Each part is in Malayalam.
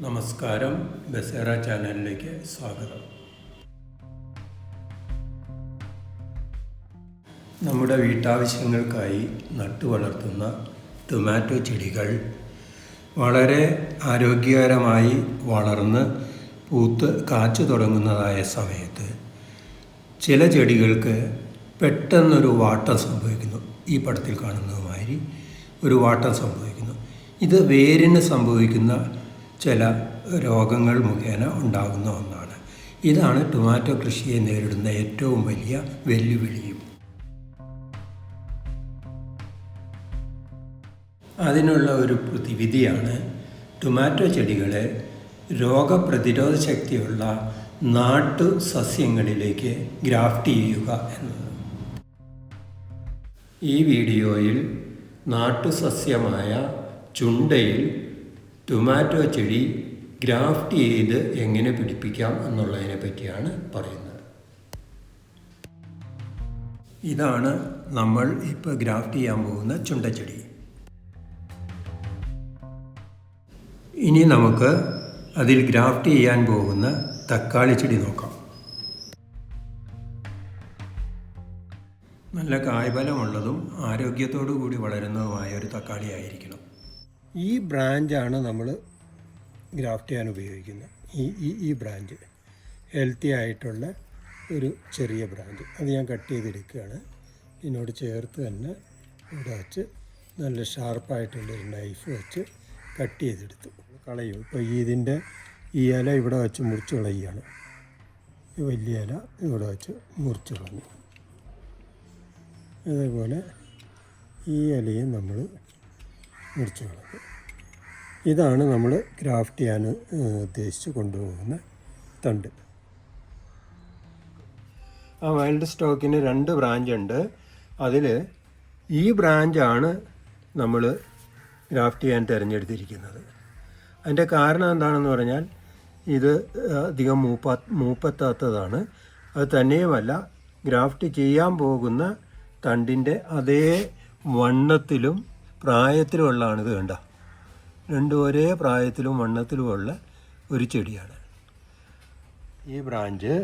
നമസ്കാരം. ബസേറ ചാനലിലേക്ക് സ്വാഗതം. നമ്മുടെ വീട്ടാവശ്യങ്ങൾക്കായി നട്ടു വളർത്തുന്ന ടൊമാറ്റോ ചെടികൾ വളരെ ആരോഗ്യകരമായി വളർന്ന് പൂത്ത് കാച്ചു തുടങ്ങുന്നതായ സമയത്ത് ചില ചെടികൾക്ക് പെട്ടെന്നൊരു വാട്ടം സംഭവിക്കുന്നു. ഈ പടത്തിൽ കാണുന്നതുമാതിരി ഒരു വാട്ടം സംഭവിക്കുന്നു. ഇത് വേരിന് സംഭവിക്കുന്ന ചില രോഗങ്ങൾ മുഖേന ഉണ്ടാകുന്ന ഒന്നാണ്. ഇതാണ് ടൊമാറ്റോ കൃഷിയെ നേരിടുന്ന ഏറ്റവും വലിയ വെല്ലുവിളിയും. അതിനുള്ള ഒരു പ്രതിവിധിയാണ് ടൊമാറ്റോ ചെടികളെ രോഗപ്രതിരോധ ശക്തിയുള്ള നാട്ടു സസ്യങ്ങളിലേക്ക് ഗ്രാഫ്റ്റ് ചെയ്യുക എന്നത്. ഈ വീഡിയോയിൽ നാട്ടുസസ്യമായ ചുണ്ടയിൽ ടൊമാറ്റോ ചെടി ഗ്രാഫ്റ്റ് ചെയ്ത് എങ്ങനെ പിടിപ്പിക്കാം എന്നുള്ളതിനെ പറ്റിയാണ് പറയുന്നത്. ഇതാണ് നമ്മൾ ഇപ്പോൾ ഗ്രാഫ്റ്റ് ചെയ്യാൻ പോകുന്ന ചുണ്ടച്ചെടി ഇനി നമുക്ക് അതിൽ ഗ്രാഫ്റ്റ് ചെയ്യാൻ പോകുന്ന തക്കാളി ചെടി നോക്കാം. നല്ല കായ്ഫലമുള്ളതും ആരോഗ്യത്തോടു കൂടി വളരുന്നതുമായ ഒരു തക്കാളി ആയിരിക്കണം. ഈ ബ്രാഞ്ചാണ് നമ്മൾ ഗ്രാഫ്റ്റ് ചെയ്യാൻ ഉപയോഗിക്കുന്നത്. ഈ ഈ ഈ ബ്രാഞ്ച് ഹെൽത്തി ആയിട്ടുള്ള ഒരു ചെറിയ ബ്രാഞ്ച്. അത് ഞാൻ കട്ട് ചെയ്തെടുക്കുകയാണ്. ഇതിനോട് ചേർത്ത് തന്നെ ഇവിടെ വെച്ച് നല്ല ഷാർപ്പായിട്ടുള്ളൊരു നൈഫ് വെച്ച് കട്ട് ചെയ്തെടുത്തു. കളയും. ഇപ്പോൾ ഈ ഇതിന്റെ ഈ ഇല ഇവിടെ വെച്ച് മുറിച്ച് കളയുകയാണ്. ഈ വലിയ ഇല ഇവിടെ വെച്ച് മുറിച്ച് കളഞ്ഞു. അതേപോലെ ഈ ഇലയും നമ്മൾ മുറിച്ച് കളഞ്ഞു. ഇതാണ് നമ്മൾ ക്രാഫ്റ്റ് ചെയ്യാൻ ഉദ്ദേശിച്ച് കൊണ്ടുപോകുന്ന തണ്ട്. ആ വൈൽഡ് സ്റ്റോക്കിന് രണ്ട് ബ്രാഞ്ച് ഉണ്ട്. അതിൽ ഈ ബ്രാഞ്ചാണ് നമ്മൾ ഗ്രാഫ്റ്റ് ചെയ്യാൻ തിരഞ്ഞെടുത്തിരിക്കുന്നത്. അതിന്റെ കാരണം എന്താണെന്ന് പറഞ്ഞാൽ ഇത് അധികം മൂപ്പ മൂപ്പത്താത്തതാണ്. അത് തന്നെയുമല്ല ഗ്രാഫ്റ്റ് ചെയ്യാൻ പോകുന്ന തണ്ടിന്റെ അതേ വണ്ണത്തിലും പ്രായത്തിലുമുള്ളതാണ് ഇത് കണ്ട? രണ്ടും ഒരേ പ്രായത്തിലും വണ്ണത്തിലുമുള്ള ഒരു ചെടിയാണ്. ഈ ബ്രാഞ്ച്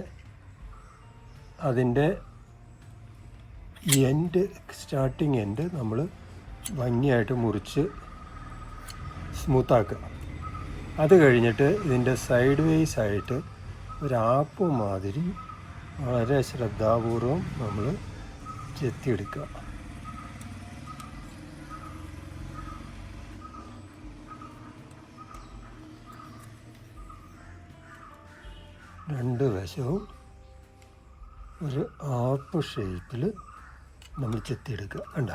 അതിന്റെ എൻഡ് സ്റ്റാർട്ടിങ് എൻഡ് നമ്മൾ ഭംഗിയായിട്ട് മുറിച്ച് സ്മൂത്താക്കുക അത് കഴിഞ്ഞിട്ട് ഇതിന്റെ സൈഡ് വേസ് ആയിട്ട് ഒരാപ്പ് മാതിരി വളരെ ശ്രദ്ധാപൂർവം നമ്മൾ ചെത്തിയെടുക്കുക. രണ്ട് വശവും ഒരു ആപ്പ് ഷേപ്പിൽ നമ്മൾ ചെത്തിയെടുക്കുക. കണ്ട?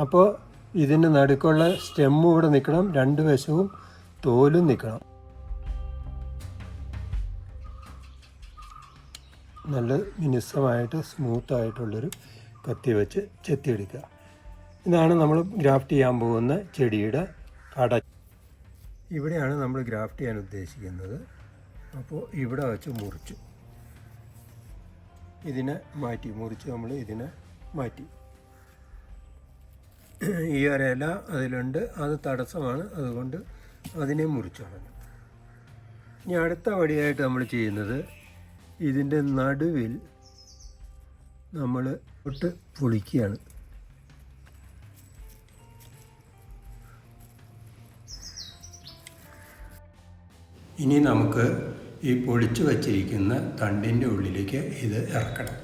അപ്പോൾ ഇതിന് നടുക്കുള്ള സ്റ്റെമ്മും ഇവിടെ നിൽക്കണം രണ്ട് വശവും തോലും നിൽക്കണം. നല്ല മിനുസമായിട്ട് സ്മൂത്തായിട്ടുള്ളൊരു കത്തി വെച്ച് ചെത്തിയെടുക്കുക. ഇതാണ് നമ്മൾ ഗ്രാഫ്റ്റ് ചെയ്യാൻ പോകുന്ന ചെടിയുടെ കട ഇവിടെയാണ് നമ്മൾ ഗ്രാഫ്റ്റ് ചെയ്യാൻ ഉദ്ദേശിക്കുന്നത്. അപ്പോൾ ഇവിടെ വെച്ച് മുറിച്ചു. ഇതിനെ മാറ്റി മുറിച്ച് നമ്മൾ ഇതിനെ മാറ്റി. ഈ ഒരല അതിലുണ്ട് അത് തടസ്സമാണ് അതുകൊണ്ട് അതിനെ മുറിച്ചു കളഞ്ഞു. ഇനി അടുത്ത വടിയായിട്ട് നമ്മൾ ചെയ്യുന്നത് ഇതിന്റെ നടുവിൽ നമ്മൾ ഒട്ട് പൊളിക്കുകയാണ്. ഇനി നമുക്ക് ഈ പൊളിച്ചു വച്ചിരിക്കുന്ന തണ്ടിന്റെ ഉള്ളിലേക്ക് ഇത് ഇറക്കണം.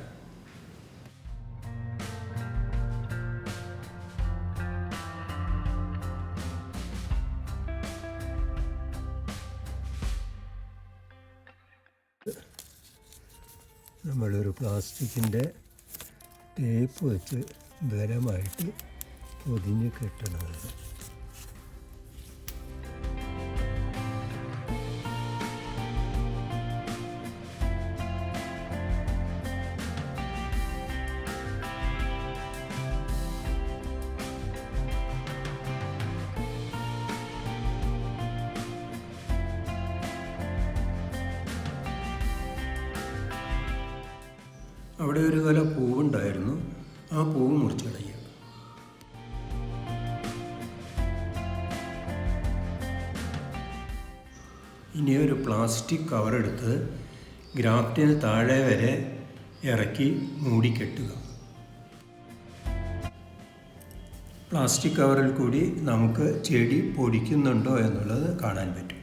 നമ്മളൊരു പ്ലാസ്റ്റിക്കിന്റെ ടേപ്പ് വെച്ച് ബലമായിട്ട് പൊതിഞ്ഞ് കെട്ടണതാണ്. ഇനി ഒരു പ്ലാസ്റ്റിക് കവറെടുത്ത് ഗ്രാഫ്റ്റിന് താഴെ വരെ ഇറക്കി മൂടിക്കെട്ടുക പ്ലാസ്റ്റിക് കവറിൽ കൂടി നമുക്ക് ചെടി പൊടിക്കുന്നുണ്ടോ എന്നുള്ളത് കാണാൻ പറ്റും.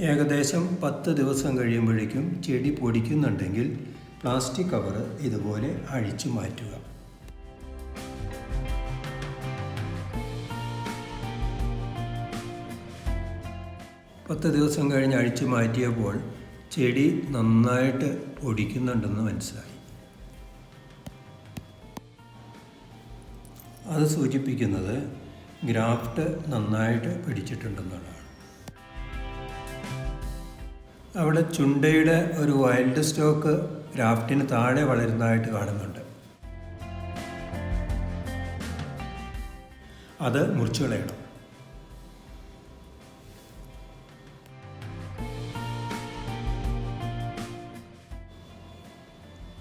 ഏകദേശം പത്ത് ദിവസം കഴിയുമ്പോഴേക്കും ചെടി പൊടിക്കുന്നുണ്ടെങ്കിൽ പ്ലാസ്റ്റിക് കവർ ഇതുപോലെ അഴിച്ചു മാറ്റുക. പത്ത് ദിവസം കഴിഞ്ഞ് അഴിച്ചു മാറ്റിയപ്പോൾ ചെടി നന്നായിട്ട് പൊടിക്കുന്നുണ്ടെന്ന് മനസ്സിലായി. അത് സൂചിപ്പിക്കുന്നത് ഗ്രാഫ്റ്റ് നന്നായിട്ട് പിടിച്ചിട്ടുണ്ടെന്നുള്ളതാണ്. അവിടെ ചുണ്ടയുടെ ഒരു വൈൽഡ് സ്റ്റോക്ക് ഗ്രാഫ്റ്റിന് താഴെ വളരുന്നതായിട്ട് കാണുന്നുണ്ട്. അത് മുറിച്ചു കളയണം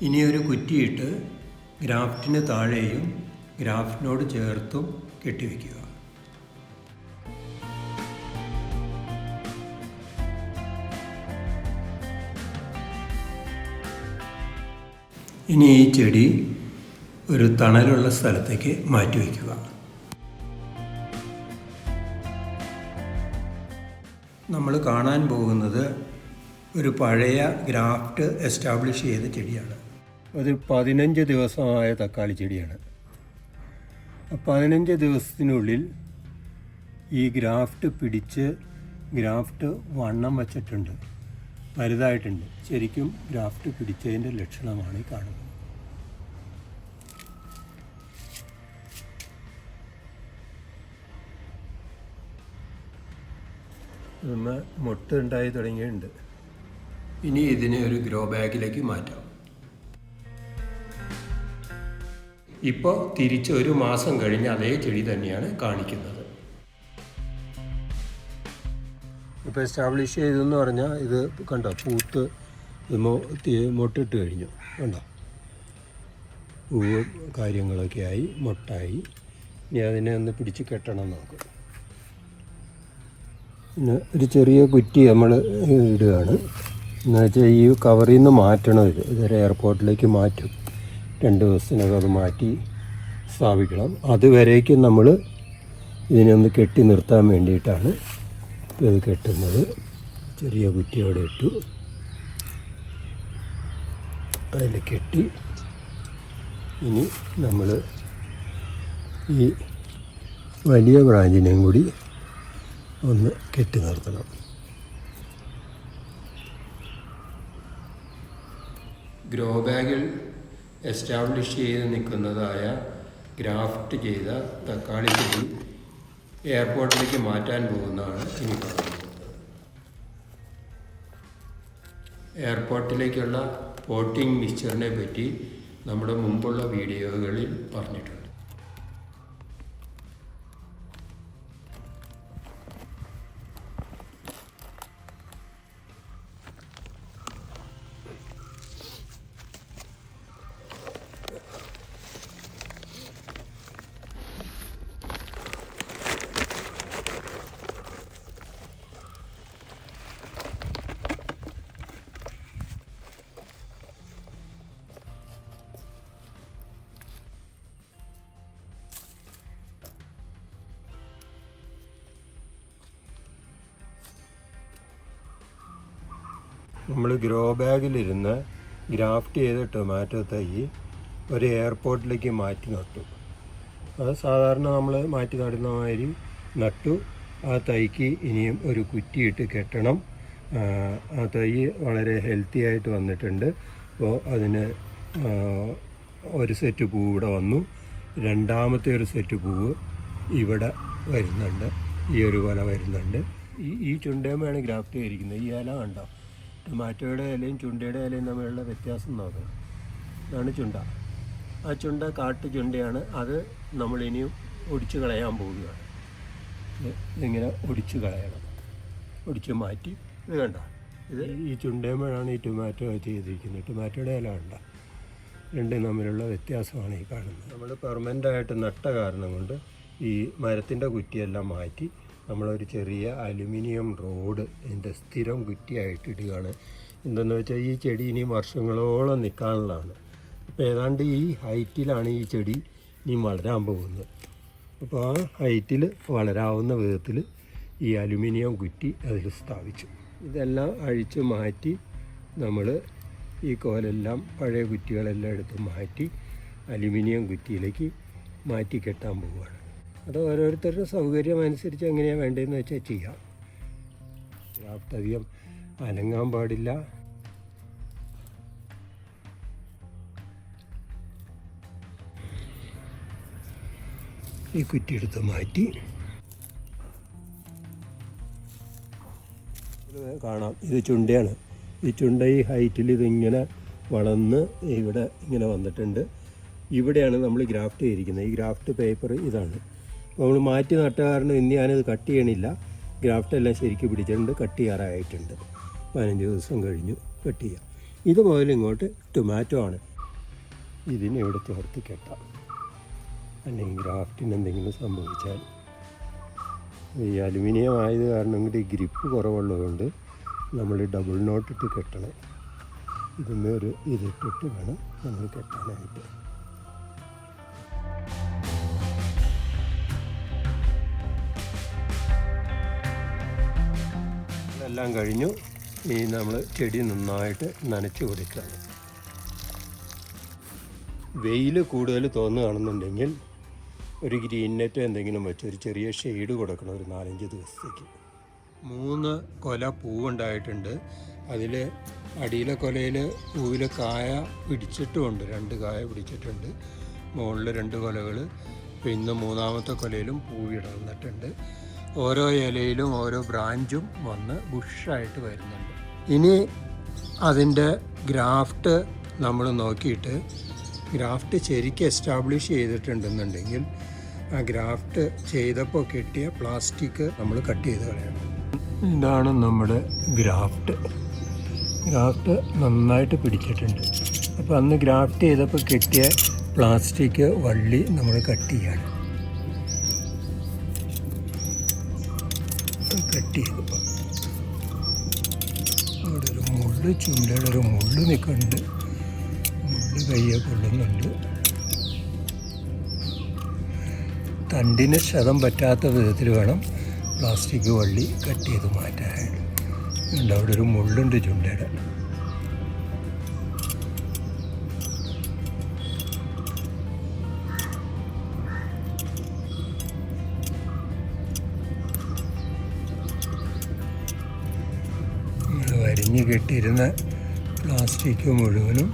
ഇനി ഒരു കുറ്റിയിട്ട് ഗ്രാഫ്റ്റിന് താഴെയും ഗ്രാഫ്റ്റിനോട് ചേർത്തും കെട്ടിവെക്കുക. ഇനി ഈ ചെടി ഒരു തണലുള്ള സ്ഥലത്തേക്ക് മാറ്റിവെക്കുക നമ്മൾ കാണാൻ പോകുന്നത് ഒരു പഴയ ഗ്രാഫ്റ്റ് എസ്റ്റാബ്ലിഷ് ചെയ്ത ചെടിയാണ്. അത് പതിനഞ്ച് ദിവസമായ തക്കാളി ചെടിയാണ്. പതിനഞ്ച് ദിവസത്തിനുള്ളിൽ ഈ ഗ്രാഫ്റ്റ് പിടിച്ച് ഗ്രാഫ്റ്റ് വണ്ണം വച്ചിട്ടുണ്ട്. വലുതായിട്ടുണ്ട്. ശരിക്കും ഗ്രാഫ്റ്റ് പിടിച്ചതിന്റെ ലക്ഷണമാണ് ഈ കാണുന്നത്. മുട്ട ഉണ്ടായി തുടങ്ങിയിട്ടുണ്ട്. ഇനി ഇതിനെ ഒരു ഗ്രോ ബാഗിലേക്ക് മാറ്റാം. ഇപ്പോൾ തിരിച്ച് ഒരു മാസം കഴിഞ്ഞ് അതേ ചെടി തന്നെയാണ് കാണിക്കുന്നത്. ഇപ്പോൾ എസ്റ്റാബ്ലിഷ് ചെയ്തെന്ന് പറഞ്ഞാൽ ഇത് കണ്ടോ? പൂത്ത് മൊട്ടിട്ട് കഴിഞ്ഞു. കണ്ടോ? പൂവ് കാര്യങ്ങളൊക്കെ ആയി മൊട്ടായി. ഇനി അതിനെ ഒന്ന് പിടിച്ച് കെട്ടണം നമുക്ക്. പിന്നെ ഒരു ചെറിയ കുറ്റി നമ്മൾ ഇടുകയാണ്. എന്നുവെച്ചാൽ ഈ കവറിൽ നിന്ന് മാറ്റണം ഇത്. ഇതൊരു എയർപോർട്ടിലേക്ക് മാറ്റും. രണ്ട് ദിവസത്തിനകം അത് മാറ്റി സ്ഥാപിക്കണം. അതുവരേക്കും നമ്മൾ ഇതിനെ ഒന്ന് കെട്ടി നിർത്താൻ വേണ്ടിയിട്ടാണ് ഇത് കെട്ടുന്നത്. ചെറിയ കുറ്റിയോടെ ഇട്ടു. അതിൽ കെട്ടി ഇനി നമ്മൾ ഈ വലിയ ബ്രാഞ്ചിനെയും കൂടി ഒന്ന് കെട്ടി നിർത്തണം. ഗ്രോ ബാഗിൽ എസ്റ്റാബ്ലിഷ് ചെയ്ത് നിൽക്കുന്നതായ ഗ്രാഫ്റ്റ് ചെയ്ത തക്കാളി ചെടി എയർപോർട്ടിലേക്ക് മാറ്റാൻ പോകുന്നതാണ് ഇനി പറയുന്നത്. എയർപോർട്ടിലേക്കുള്ള പോട്ടിംഗ് മിക്സ്ചറിനെ പറ്റി നമ്മുടെ മുമ്പുള്ള വീഡിയോകളിൽ പറഞ്ഞിട്ടുണ്ട്. നമ്മൾ ഗ്രോ ബാഗിലിരുന്ന് ഗ്രാഫ്റ്റ് ചെയ്ത ടൊമാറ്റോ തൈ ഒരു എയർപോർട്ടിലേക്ക് മാറ്റി നട്ടു. അത് സാധാരണ നമ്മൾ മാറ്റി നടുന്ന മാതിരി നട്ടു. ആ തൈക്ക് ഇനിയും ഒരു കുറ്റിയിട്ട് കെട്ടണം. ആ, തൈ വളരെ ഹെൽത്തി ആയിട്ട് വന്നിട്ടുണ്ട്. അപ്പോൾ അതിന് ഒരു സെറ്റ് പൂവ് ഇവിടെ വന്നു. രണ്ടാമത്തെ ഒരു സെറ്റ് പൂവ് ഇവിടെ വരുന്നുണ്ട്. ഈ ഒരു കൊല വരുന്നുണ്ട്. ഈ ഈ ചുണ്ടേമയാണ് ഗ്രാഫ്റ്റ് ചെയ്തിരിക്കുന്നത്. ഈ ഇല കണ്ടോ? ടൊമാറ്റോയുടെ ഇലയും ചുണ്ടയുടെ ഇലയും തമ്മിലുള്ള വ്യത്യാസം നോക്കണം. ഇതാണ് ചുണ്ട. ആ ചുണ്ട കാട്ടു ചുണ്ടയാണ്. അത് നമ്മൾ ഇനിയും ഒടിച്ചു കളയാൻ പോവുകയാണ്. ഇത് ഇതിങ്ങനെ ഒടിച്ചു കളയണം. ഒടിച്ച് മാറ്റി. ഇത് കണ്ട? ഇത് ഈ ചുണ്ടയുമ്പോഴാണ് ഈ ടൊമാറ്റോ ചെയ്തിരിക്കുന്നത്. ടൊമാറ്റോയുടെ ഇല കണ്ട. രണ്ടും തമ്മിലുള്ള വ്യത്യാസമാണ് ഈ കാണുന്നത്. നമ്മൾ പെർമനന്റ് ആയിട്ട് നട്ട കാരണം കൊണ്ട് ഈ മരത്തിന്റെ കുറ്റിയെല്ലാം മാറ്റി നമ്മളൊരു ചെറിയ അലുമിനിയം റോഡ് ഇതിന്റെ സ്ഥിരം കുറ്റിയായിട്ട് ഇടുകയാണ്. എന്തെന്ന് വെച്ചാൽ ഈ ചെടി ഇനി വർഷങ്ങളോളം നിൽക്കാനുള്ളതാണ് അപ്പോൾ ഏതാണ്ട് ഈ ഹൈറ്റിലാണ് ഈ ചെടി ഇനി വളരാൻ പോകുന്നത്. അപ്പോൾ ആ ഹൈറ്റിൽ വളരാവുന്ന വിധത്തിൽ ഈ അലുമിനിയം കുറ്റി അതിൽ സ്ഥാപിച്ചു. ഇതെല്ലാം അഴിച്ച് മാറ്റി നമ്മൾ ഈ കോലെല്ലാം പഴയ കുറ്റികളെല്ലാം എടുത്ത് മാറ്റി അലുമിനിയം കുറ്റിയിലേക്ക് മാറ്റി കെട്ടാൻ പോവുകയാണ്. അത് ഓരോരുത്തരുടെ സൗകര്യം അനുസരിച്ച് എങ്ങനെയാണ് വേണ്ടതെന്ന് വെച്ചാൽ ചെയ്യാം. അധികം അനങ്ങാൻ പാടില്ല. ഈ കുറ്റി എടുത്ത് മാറ്റി. കാണാം. ഇത് ചുണ്ടയാണ്. ഈ ചുണ്ട ഈ ഹൈറ്റിൽ ഇതിങ്ങനെ വളർന്ന് ഇവിടെ ഇങ്ങനെ വന്നിട്ടുണ്ട്. ഇവിടെയാണ് നമ്മൾ ഗ്രാഫ്റ്റ് ചെയ്തിരിക്കുന്നത്. ഈ ഗ്രാഫ്റ്റ് പേപ്പർ ഇതാണ്. നമ്മൾ മാറ്റി നട്ട കാരണം ഇനി ഞാനത് കട്ട് ചെയ്യണില്ല. ഗ്രാഫ്റ്റ് എല്ലാം ശരിക്കും പിടിച്ചിട്ടുണ്ട് കട്ട് ചെയ്യാറായിട്ടുണ്ട്. പതിനഞ്ച് ദിവസം കഴിഞ്ഞു കട്ട് ചെയ്യാം. ഇത് മുതൽ ഇങ്ങോട്ട് ടൊമാറ്റോ ആണ്. ഇതിനെ ഇവിടെ ചേർത്ത് കെട്ടാം. അല്ലെങ്കിൽ ഗ്രാഫ്റ്റിന് എന്തെങ്കിലും സംഭവിച്ചാൽ. ഈ അലുമിനിയം ആയത് കാരണം കൂടി ഗ്രിപ്പ് കുറവുള്ളതുകൊണ്ട് നമ്മൾ ഡബിൾ നോട്ടിട്ട് കെട്ടണം. ഇതിന്റെ ഒരു ഇതിട്ടിട്ട് വേണം നമ്മൾ കെട്ടാനായിട്ട്. എല്ലാം കഴിഞ്ഞു. ഈ നമ്മൾ ചെടി നന്നായിട്ട് നനച്ച് കൊടുക്കുകയാണ്. വെയിൽ കൂടുതൽ തോന്നുകയാണെന്നുണ്ടെങ്കിൽ ഒരു ഗ്രീൻ നെറ്റ് എന്തെങ്കിലും വെച്ച് ഒരു ചെറിയ ഷെയ്ഡ് കൊടുക്കണം ഒരു നാലഞ്ച് ദിവസത്തേക്ക്. മൂന്ന് കൊല പൂവുണ്ടായിട്ടുണ്ട്. അതിൽ അടിയിലെ കൊലയിൽ പൂവിൽ കായ പിടിച്ചിട്ടുമുണ്ട്. രണ്ട് കായ പിടിച്ചിട്ടുണ്ട്. മുകളിൽ രണ്ട് കൊലകൾ പിന്നെ മൂന്നാമത്തെ കൊലയിലും പൂവിടന്നിട്ടുണ്ട് ഓരോ ഇലയിലും ഓരോ ബ്രാഞ്ചും വന്ന് ബുഷായിട്ട് വരുന്നുണ്ട്. ഇനി അതിന്റെ ഗ്രാഫ്റ്റ് നമ്മൾ നോക്കിയിട്ട് ഗ്രാഫ്റ്റ് ശരിക്കും എസ്റ്റാബ്ലിഷ് ചെയ്തിട്ടുണ്ടെന്നുണ്ടെങ്കിൽ ആ ഗ്രാഫ്റ്റ് ചെയ്തപ്പോൾ കിട്ടിയ പ്ലാസ്റ്റിക് നമ്മൾ കട്ട് ചെയ്ത് കളയണം. ഇതാണ് നമ്മുടെ ഗ്രാഫ്റ്റ്. ഗ്രാഫ്റ്റ് നന്നായിട്ട് പിടിച്ചിട്ടുണ്ട്. അപ്പോൾ അന്ന് ഗ്രാഫ്റ്റ് ചെയ്തപ്പോൾ കിട്ടിയ പ്ലാസ്റ്റിക് വള്ളി നമ്മൾ കട്ട് ചെയ്യാണ്. കട്ട് ചെയ്തു അവിടെ ഒരു മുള്ളു ചുണ്ടയുടെ ഒരു മുള്ളു നിൽക്കുന്നുണ്ട്. മുള്ളു കയ്യെ കൊള്ളുന്നുണ്ട്. തണ്ടിന് ക്ഷതം പറ്റാത്ത വിധത്തിൽ വേണം പ്ലാസ്റ്റിക് വള്ളി കട്ട് ചെയ്ത് മാറ്റാൻ ഉണ്ട് അവിടെ ഒരു മുള്ളുണ്ട് ചുണ്ടയുടെ. വരിഞ്ഞ് കെട്ടിയിരുന്ന പ്ലാസ്റ്റിക് മുഴുവനും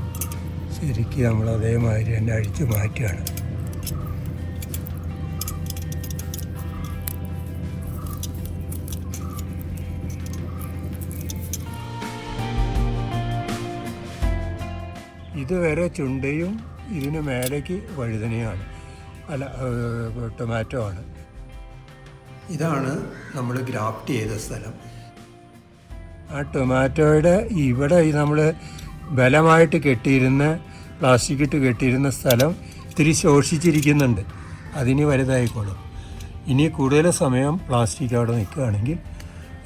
ശരിക്കും നമ്മൾ അതേമാതിരി തന്നെ അഴിച്ചു മാറ്റുകയാണ്. ഇതുവരെ ചുണ്ടയും ഇതിന് മേലേക്ക് വഴുതനയാണ് അല്ല ടൊമാറ്റോ ആണ്. ഇതാണ് നമ്മൾ ഗ്രാഫ്റ്റ് ചെയ്ത സ്ഥലം. ആ ടൊമാറ്റോയുടെ ഇവിടെ ഈ നമ്മൾ ബലമായിട്ട് കെട്ടിയിരുന്ന പ്ലാസ്റ്റിക് ഇട്ട് കെട്ടിയിരുന്ന സ്ഥലം ഇത്തിരി ശോഷിച്ചിരിക്കുന്നുണ്ട്. അതിന് വലുതായിക്കോളും. ഇനി കൂടുതൽ സമയം പ്ലാസ്റ്റിക് അവിടെ നിൽക്കുകയാണെങ്കിൽ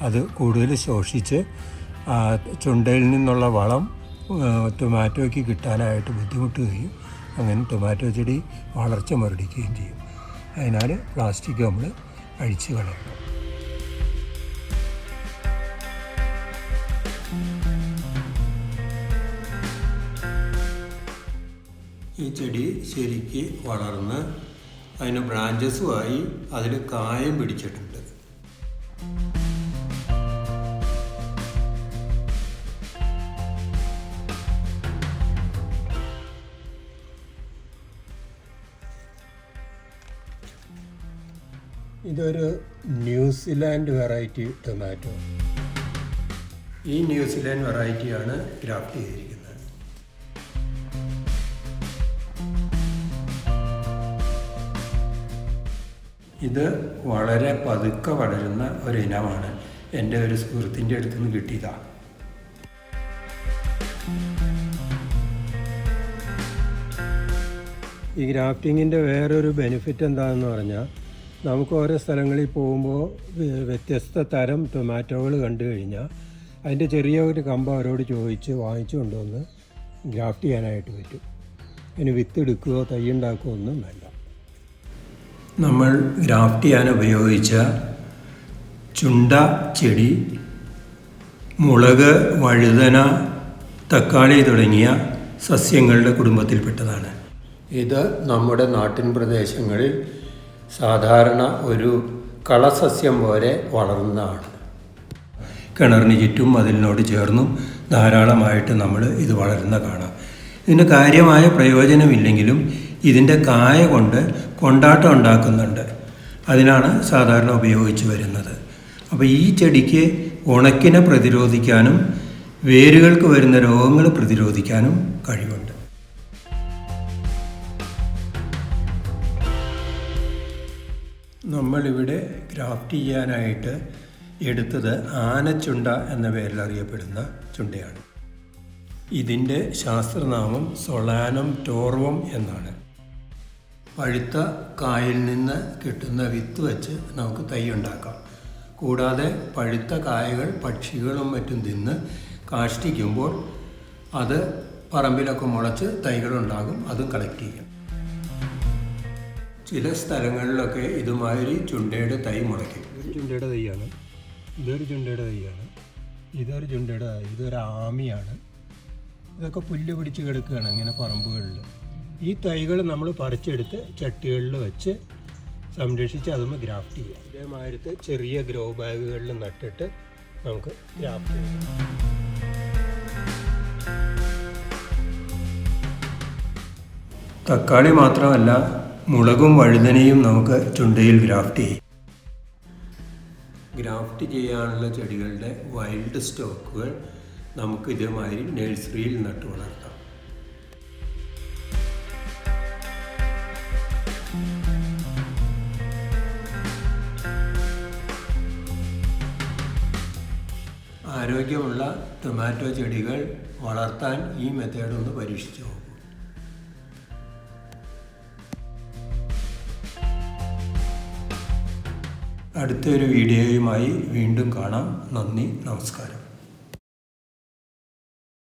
അത് കൂടുതൽ ശോഷിച്ച് ചുണ്ടയിൽ നിന്നുള്ള വളം ടൊമാറ്റോയ്ക്ക് കിട്ടാനായിട്ട് ബുദ്ധിമുട്ടുകയും അങ്ങനെ ടൊമാറ്റോ ചെടി വളർച്ച മുരടിക്കുകയും ചെയ്യും. അതിനാൽ പ്ലാസ്റ്റിക് നമ്മൾ അഴിച്ചു കളയണം. ഈ ചെടി ശരിക്ക് വളർന്ന് അതിന് ബ്രാഞ്ചസുമായി അതിൽ കായം പിടിച്ചിട്ടുണ്ട്. ഇതൊരു ന്യൂസിലാൻഡ് വെറൈറ്റി ടൊമാറ്റോ. ഈ ന്യൂസിലാൻഡ് വെറൈറ്റിയാണ് ഗ്രാഫ്റ്റ് ചെയ്തിരിക്കുന്നത്. ഇത് വളരെ പതുക്കെ വളരുന്ന ഒരു ഇനമാണ്. എന്റെ ഒരു സുഹൃത്തിന്റെ അടുത്ത് നിന്ന് കിട്ടിയതാണ് ഈ ഗ്രാഫ്റ്റിങ്ങിന്റെ വേറൊരു ബെനിഫിറ്റ് എന്താണെന്ന് പറഞ്ഞാൽ നമുക്ക് ഓരോ സ്ഥലങ്ങളിൽ പോകുമ്പോൾ വ്യ- വ്യത്യസ്ത തരം ടൊമാറ്റോകൾ കണ്ടു കഴിഞ്ഞാൽ അതിന്റെ ചെറിയ ഒരു കമ്പ് അവരോട് ചോദിച്ച് വാങ്ങിച്ചു കൊണ്ടുവന്ന് ഗ്രാഫ്റ്റ് ചെയ്യാനായിട്ട് പറ്റും. അതിന് വിത്ത് എടുക്കുകയോ തൈ ഉണ്ടാക്കുകയോ ഒന്നും വേണ്ട. നമ്മൾ ഗ്രാഫ്റ്റ് ചെയ്യാൻ ഉപയോഗിച്ച ചുണ്ട ചെടി മുളക് വഴുതന തക്കാളി തുടങ്ങിയ സസ്യങ്ങളുടെ കുടുംബത്തിൽപ്പെട്ടതാണ്. ഇത് നമ്മുടെ നാട്ടിൻ പ്രദേശങ്ങളിൽ സാധാരണ ഒരു കളസസ്യം പോലെ വളർന്നതാണ്. കിണറിന് ചുറ്റും അതിനോട് ചേർന്നും ധാരാളമായിട്ട് നമ്മൾ ഇത് വളരുന്ന കാണാം. ഇതിന് കാര്യമായ പ്രയോജനമില്ലെങ്കിലും ഇതിന്റെ കായ കൊണ്ട് കൊണ്ടാട്ടം ഉണ്ടാക്കുന്നുണ്ട്. അതിനാണ് സാധാരണ ഉപയോഗിച്ച് വരുന്നത്. അപ്പോൾ ഈ ചെടിക്ക് ഉണക്കിനെ പ്രതിരോധിക്കാനും വേരുകൾക്ക് വരുന്ന രോഗങ്ങൾ പ്രതിരോധിക്കാനും കഴിവുണ്ട്. നമ്മളിവിടെ ഗ്രാഫ്റ്റ് ചെയ്യാനായിട്ട് എടുത്തത് ആനച്ചുണ്ട എന്ന പേരിൽ അറിയപ്പെടുന്ന ചുണ്ടയാണ്. ഇതിന്റെ ശാസ്ത്രനാമം സൊളാനം ടോർവം എന്നാണ്. പഴുത്ത കായിൽ നിന്ന് കിട്ടുന്ന വിത്ത് വെച്ച് നമുക്ക് തൈ ഉണ്ടാക്കാം. കൂടാതെ പഴുത്ത കായകൾ പക്ഷികളും മറ്റും തിന്ന് കാഷ്ടിക്കുമ്പോൾ അത് പറമ്പിലൊക്കെ മുളച്ച് തൈകളുണ്ടാകും അതും കളക്ട് ചെയ്യാം. ചില സ്ഥലങ്ങളിലൊക്കെ ഇതുമാതിരി ചുണ്ടയുടെ തൈ മുളയ്ക്കും. ചുണ്ടയുടെ തൈയാണ്. ഇതൊരു ചുണ്ടയുടെ തൈയാണ്. ഇതൊരു ചുണ്ടയുടെ ഇതൊരു ആമിയാണ്. ഇതൊക്കെ പുല്ല് പിടിച്ച് കിടക്കുകയാണ് ഇങ്ങനെ പറമ്പുകളിൽ ഈ തൈകൾ നമ്മൾ പറിച്ചെടുത്ത് ചട്ടികളിൽ വെച്ച് സംരക്ഷിച്ച് അതൊന്ന് ഗ്രാഫ്റ്റ് ചെയ്യാം. ഇതേമാതിരത്തെ ചെറിയ ഗ്രോ ബാഗുകളിൽ നട്ടിട്ട് നമുക്ക് ഗ്രാഫ്റ്റ് ചെയ്യാം. തക്കാളി മാത്രമല്ല മുളകും വഴുതനയും നമുക്ക് ചുണ്ടയിൽ ഗ്രാഫ്റ്റ് ചെയ്യും. ഗ്രാഫ്റ്റ് ചെയ്യാനുള്ള ചെടികളുടെ വൈൽഡ് സ്റ്റോക്കുകൾ നമുക്ക് ഇതേമാതിരി നഴ്സറിയിൽ നട്ടു വളർത്താം ആരോഗ്യമുള്ള ടൊമാറ്റോ ചെടികൾ വളർത്താൻ ഈ മെത്തേഡ് ഒന്ന് പരീക്ഷിച്ചു നോക്കൂ. അടുത്തൊരു വീഡിയോയുമായി വീണ്ടും കാണാം. നന്ദി നമസ്കാരം.